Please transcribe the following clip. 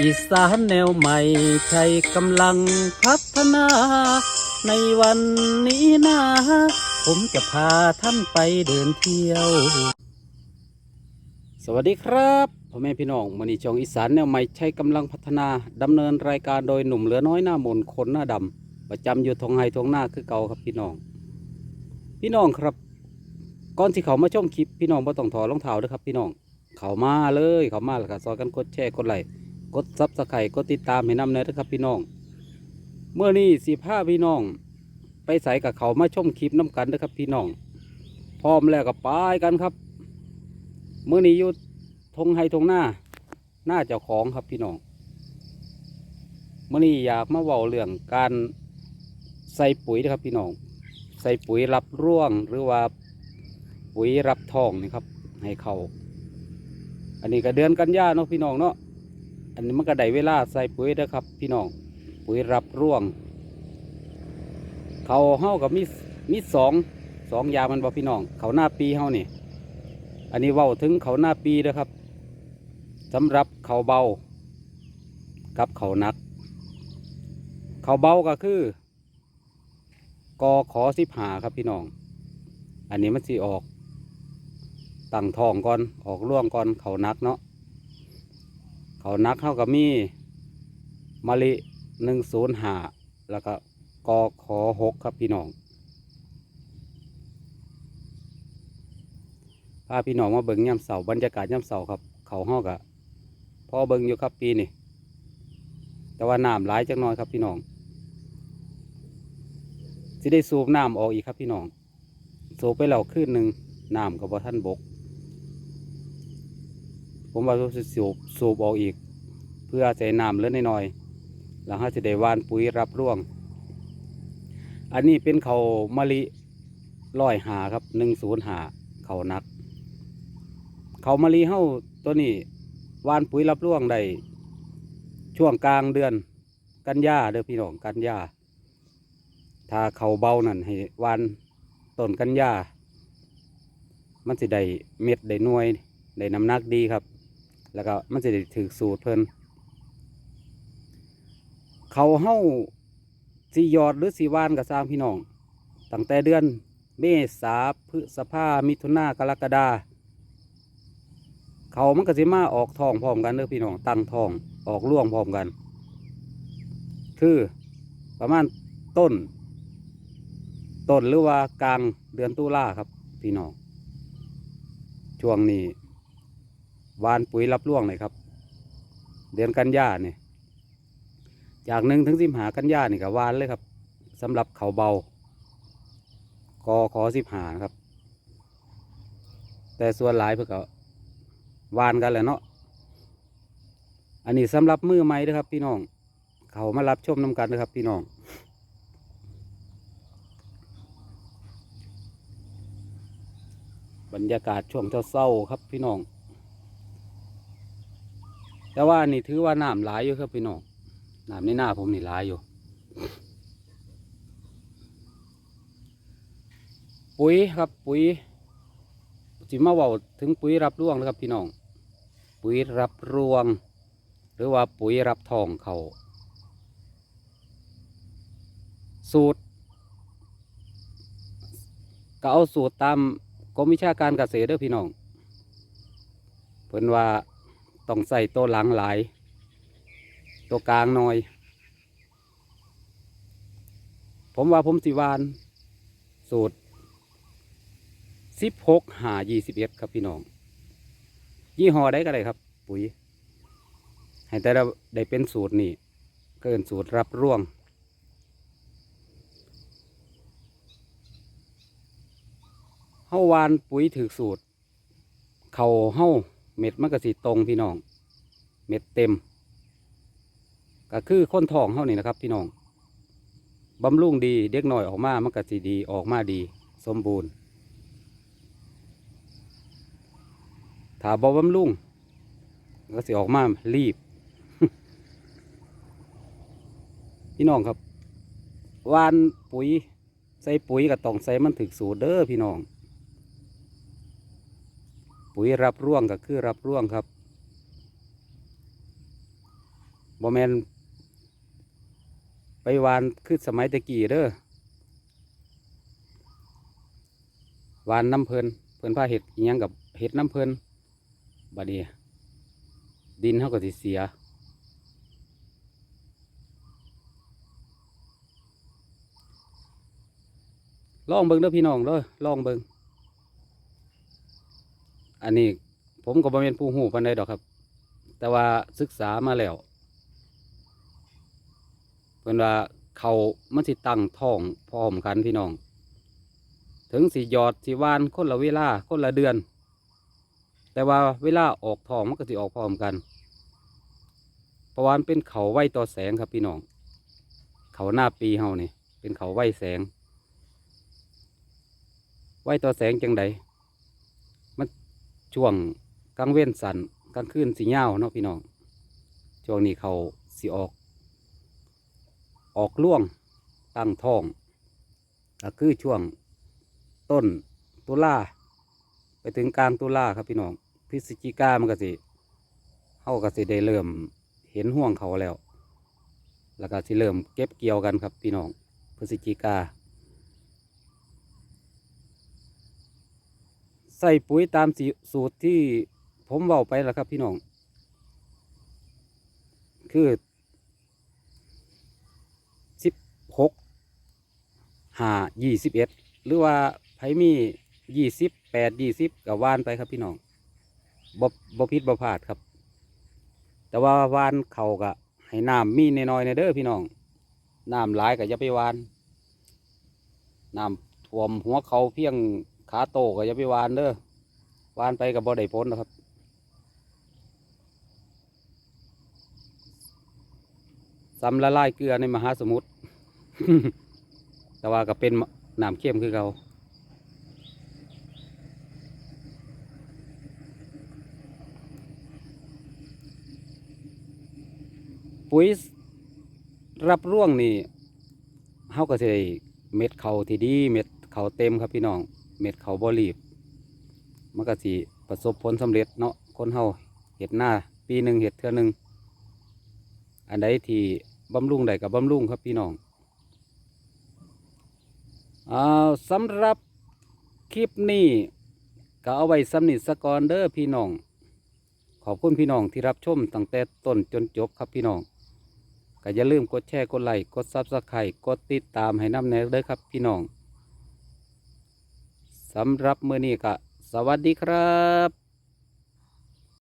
อีสานแนวใหม่ใช้กำลังพัฒนา ในวันนี้นะ ผมจะพาท่านไปเดินเที่ยว สวัสดีครับพ่อแม่พี่น้องมันนี้ช่องอีสานแนวใหม่ใช้กำลังพัฒนาดำเนินรายการโดยหนุ่มเหลือน้อยหน้ามนคนหน้าดำประจำอยู่ทงไฮทงหน้าคือเก่าครับพี่น้อง พี่น้องครับ ก่อนที่เขามาชมคลิปพี่น้องบ่ต้องถอดรองเท้าด้วยครับ พี่น้อง เขามาเลยเขามาแล้วก็ซอยกันกดแชร์กดไลค์ กดซับสไครต์กดติดตามให้นำเนยนะครับพี่น้อง เมื่อนี้สิผ้าพี่น้อง ไปใส่กับเขามาชมคลิปน้ำกันนะครับพี่น้อง พร้อมแล้วก็ไปกันครับ เมื่อนี้อยู่ทงไฮทงหน้า หน้าเจ้าของครับพี่น้องเมื่อนี้อยากมาเว้าเรื่องการใส่ปุ๋ยนะครับพี่น้อง ใส่ปุ๋ยรับร่วงหรือว่าปุ๋ยรับทองนี่ครับให้เขาอันนี้ก็เดือนกันยาเนาะพี่น้องเนาะ อันนี้มันก็ได้เวลาใส่ปุ๋ยแล้วครับ พี่น้องปุ๋ยรับร่วง เขาเฮากับมีมีสองสองยามันบอกพี่น้อง เขาหน้าปีเฮานี่ อันนี้เว้าถึงเขาหน้าปีนะครับสำหรับเขาเบา กับเขานัก เขาเบาก็คือกอขอสิบหาครับพี่น้อง อันนี้มันสิออกตั้งทองก่อนออกร่วงก่อนเขานักเนาะ เขาหนักเท่ากับมีมะลิหนึ่งศูนย์หาแล้วก็กอขอหกครับพี่น้องพาพี่น้องมาเบิ่งย่ำเสาบรรยากาศย่ำเสาครับ เขาห้อกะพอเบิ่งอยู่ครับปีนี่แต่ว่าน้ำหลายจักน้อยครับพี่น้องสิได้สูบน้ำออกอีกครับพี่น้องสูบไปแล้วคืนหนึ่งน้ำกับว่าท่านบก ผมว่าจะสูบสูบออกอีก เพื่อใส่น้ำเล็กน้อยๆแล้วเขาจะได้วานปุ๋ยรับร่วง อันนี้เป็นเขามะลิร้อยหาครับหนึ่งศูนย์หาเขานัก เขามะลิเฮ้าตัวนี้วานปุ๋ยรับร่วงได้ช่วงกลางเดือนกันยาเด้อพี่น้องกันยาถ้าเขาเบานั่นให้วานต้นกันยามันสิได้เม็ดได้หน่วยได้น้ำหนักดีครับ แล้วก็มันจะได้ถือสูตรเพิ่นเขาเฮ้าสียอดหรือสีวานกับสร้างพี่น้องตั้งแต่เดือนเมษาพฤษภามิถุนากรกฎาเขามันก็สิมาออกทองพร้อมกันเด้อพี่น้องตั้งทองออกร่วงพร้อมกัน คือประมาณต้น ต้นหรือว่ากลางเดือนตุลาครับ พี่น้องช่วงนี้ วานปุ๋ยรับร่วงเลยครับ เดือนกันยาเนี่ยจากหนึ่งถึงสิบหากันยานี่ก็หวานเลยครับสำหรับเขาเบากอขอสิบหาครับ แต่ส่วนหลายเพื่อก็หวานกันแหละเนาะอันนี้สำหรับมือใหม่ด้วยครับ พี่น้อง เขามารับชมน้ำกันนะครับ พี่น้องบรรยากาศช่วงเศร้าๆครับพี่น้อง แต่ว่านี่ถือว่าน้ำหลายอยู่ครับพี่น้องน้ำในหน้าผมนี่หลายอยู่ ปุ๋ยครับปุ๋ยจิมาเว่าถึงปุ๋ยรับร่วงนะครับพี่น้อง ปุ๋ยรับรวง หรือว่าปุ๋ยรับทองเขาสูตรก็เอาสูตรตามกรมวิชาการเกษตรเด้อพี่น้องเพิ่นว่า ต้องใส่ตัวหลังหลาย ตัวกลางน้อย ผมว่าผมสิวาน สูตรสิบหกหายี่สิบเอ็ดครับพี่น้อง ยี่ห้อได้ก็ได้ครับ ปุ๋ย ให้แต่เราได้เป็นสูตรนี่ก็เป็นสูตรรับร่วง เฮาวานปุ๋ยถือสูตร เขาเฮา เม็ดมันก็สิตรงพี่น้อง เม็ดเต็ม ก็คือค้นทองเฮานี่นะครับ พี่น้องบำรุงดีเด็กหน่อยออกมามันก็สิดีออกมาดี สมบูรณ์ถ้าบ่บำรุงก็สิออกมารีบ พี่น้องครับวานปุ๋ย ใส่ปุ๋ยก็ต้องใส่มันถึกสูตรเด้อพี่น้อง ปุ๋ยรับร่วงก็คือรับร่วงครับบ่แมนไปวานคือสมัยตะกี้เด้อวานน้ำเพลินเพิ่นพาเห็ดยังกับเห็ดน้ำเพลินบัดนี้ดินเขาก็สิเสีย ลองเบิ่งเด้อพี่น้องเด้อลองเบิ่ง อันนี้ผมก็บ่เป็นผู้หูปานใดดอกครับ แต่ว่าศึกษามาแล้วเพิ่นว่าเขามันสิตั้งท้องพร้อมกันพี่น้อง ถึงสิหยอดสิวานคนละเวลาคนละเดือน แต่ว่าเวลาออกท้องมันก็สิออกพร้อมกันเพราะว่ามันเป็นเขาไวต่อแสงครับพี่น้อง เขาหน้าปีเฮานี่เป็นเขาไวแสง ไว้ต่อแสงจังใดมัน ช่วงกลางเว้นสันกลางคืนสีเงาเนาะพี่น้องช่วงนี้เขาสีออก ออกล่วงตั้งท้องก็คือช่วงต้นตุลาไปถึงกลางตุลาครับพี่น้องพฤศจิกามันก็สิเขาก็สิได้เริ่มเห็นห่วงเขาแล้ว แล้วก็สิเริ่มเก็บเกี่ยวกันครับพี่น้องพฤศจิกา ส่ปุ๋ยตามส,สูตรที่ผมเว้าไปแล้วครับพี่น้อง คือสิบหกหายี่สิบเอ็ดหรือว่าไผมียี่สิบแปดยี่สิบกับวานไปครับพี่น้องบ่บ่พิษบ่พลาดครับ แต่ว่าวานเขากะให้น้ำมีน้อยๆในเด้อพี่น้องน้ำหลายก็อย่าไปวานน้ำท่วมหัวเขาเพียง ขาโตก็อย่าไปวานเด้อวานไปกับบ่ได้พ้นนะครับ ซ้ำละลายเกลือในมหาสมุทร แต่ว่าก็เป็นน้ำเข้มคือเขาปุ๋ยรับร่วงนี่เฮาก็จะได้เม็ดเขาที่ดี เม็ดเขาเต็มครับพี่น้อง เม็ดเขาบ่รีบมันก็สิประสบผลสำเร็จเนาะคนเฮาเห็ดหน้าปีหนึ่งเห็ดเท่อหนึ่งอันใดที่บำรุงใดกับบำรุงครับพี่น้องอ่าสำหรับคลิปนี้ก็เอาไว้สำนิทสกอนเด้อพี่น้อง ขอบคุณพี่น้องที่รับชมตั้งแต่ต้นจนจบครับพี่น้องก็อย่าลืมกดแชร์กดไลค์กดซับสไครต์กดติดตามให้น้ำแนวเด้อครับพี่น้อง สำหรับมื้อนี้ก็สวัสดีครับ